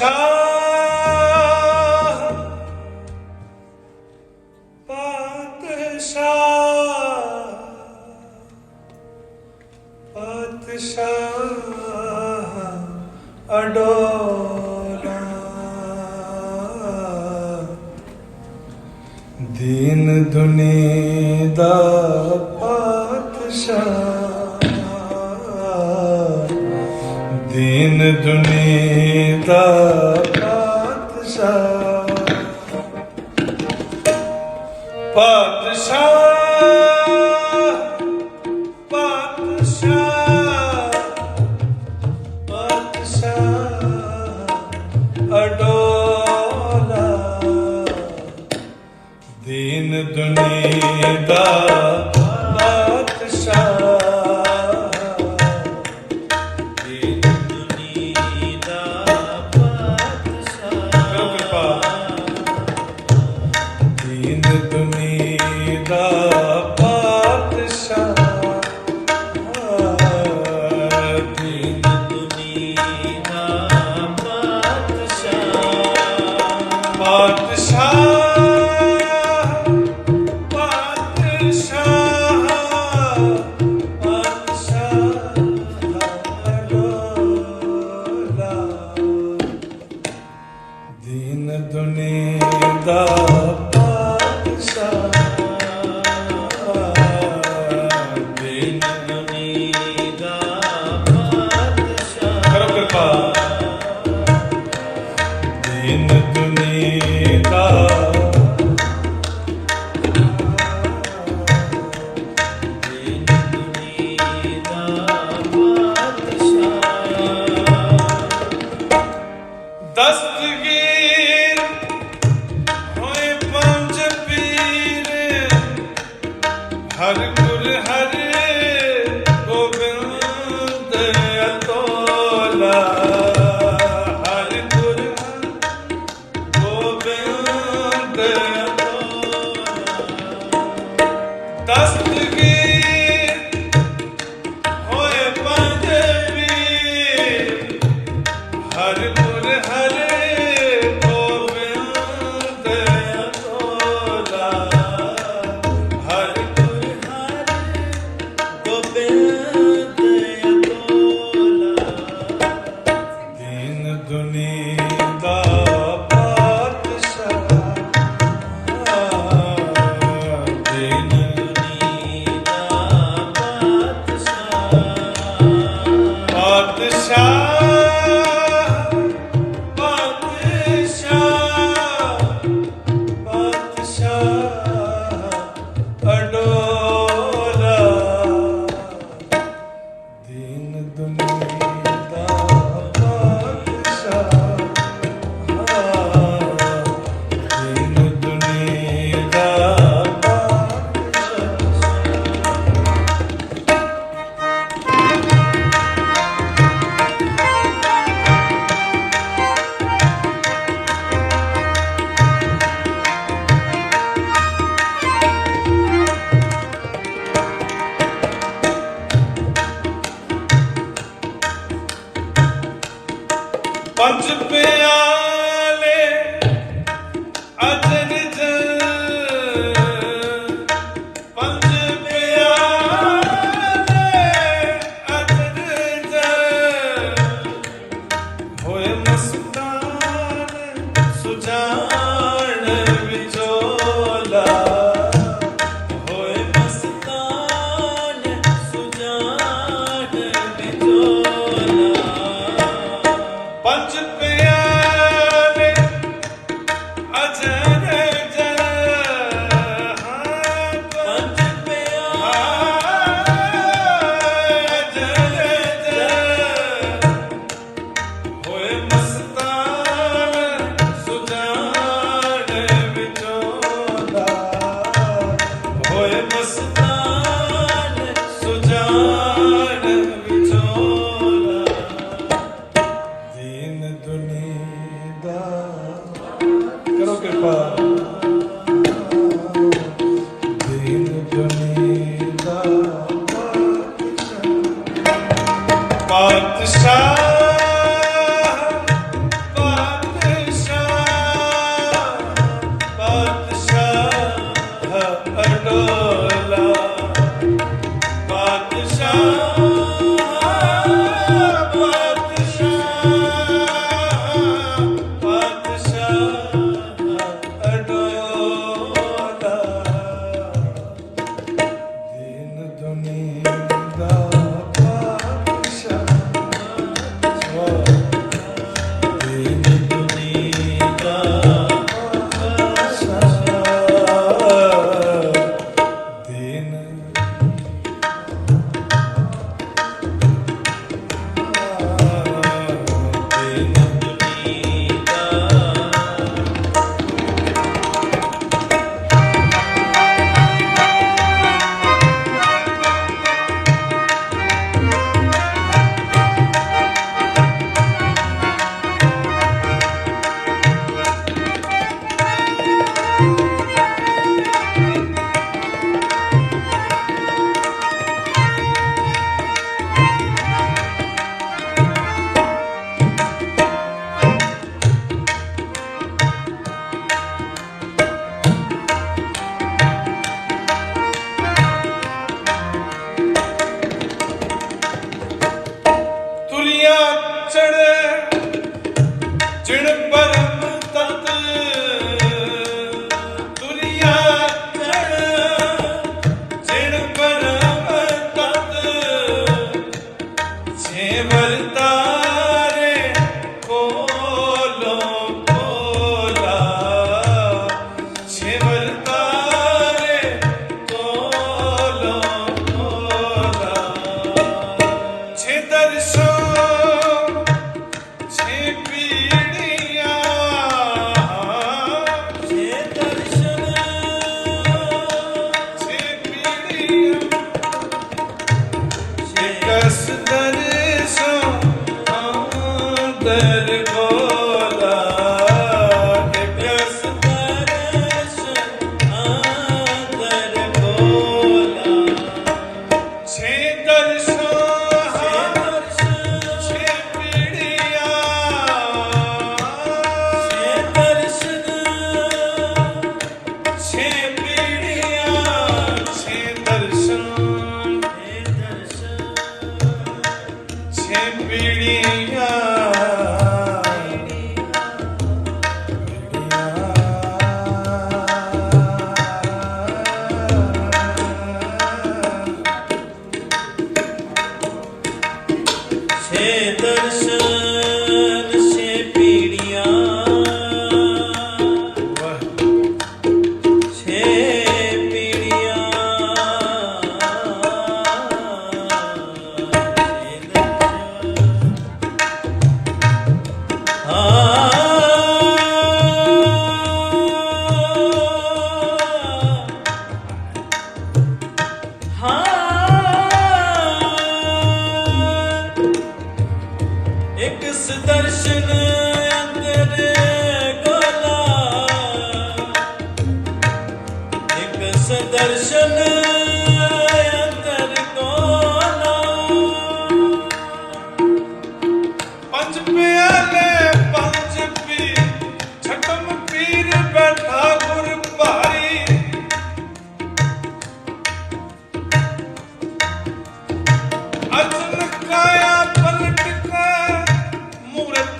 ਪਾਤਸ਼ਾਹ ਪਾਤਸ਼ਾਹ ਪਾਤਸ਼ਾਹ ਅਡੋਲਾ। ਦੀਨ ਦੁਨੀ ਦਾ ਪਾਤਸ਼ਾਹ। ਦੀਨ ਦੁਨੀ ਦਾ ਪਾਤਸ਼ਾਹ। ਪਾਤਸ਼ਾਹ ਪਾਤਸ਼ਾਹ ਪਾਤਸ਼ਾਹ ਅਡੋਲਾ। ਦੀਨ ਦੁਨੀ ਦਾ ਪਾਤਸ਼ਾਹ। ਹਿੰਦ ਨੇ ਦਾ আগুনে ਸਬਜ ਪਿਆ ਇੱਕ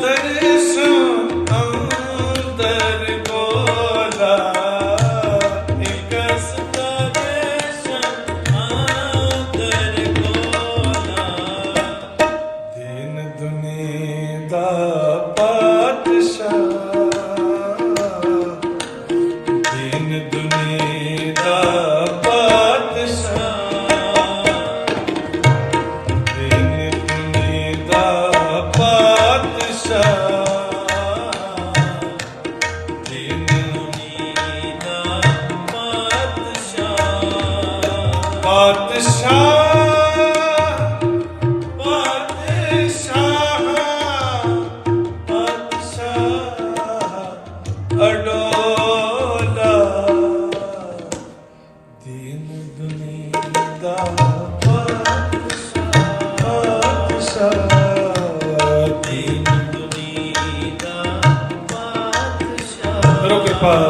There Harper.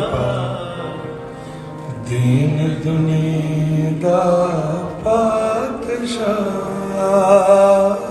ਕਰੋ ਕਿਰਪਾ ਦੀਨ ਦੁਨੀਆ ਦਾ ਪਾਤਸ਼ਾਹ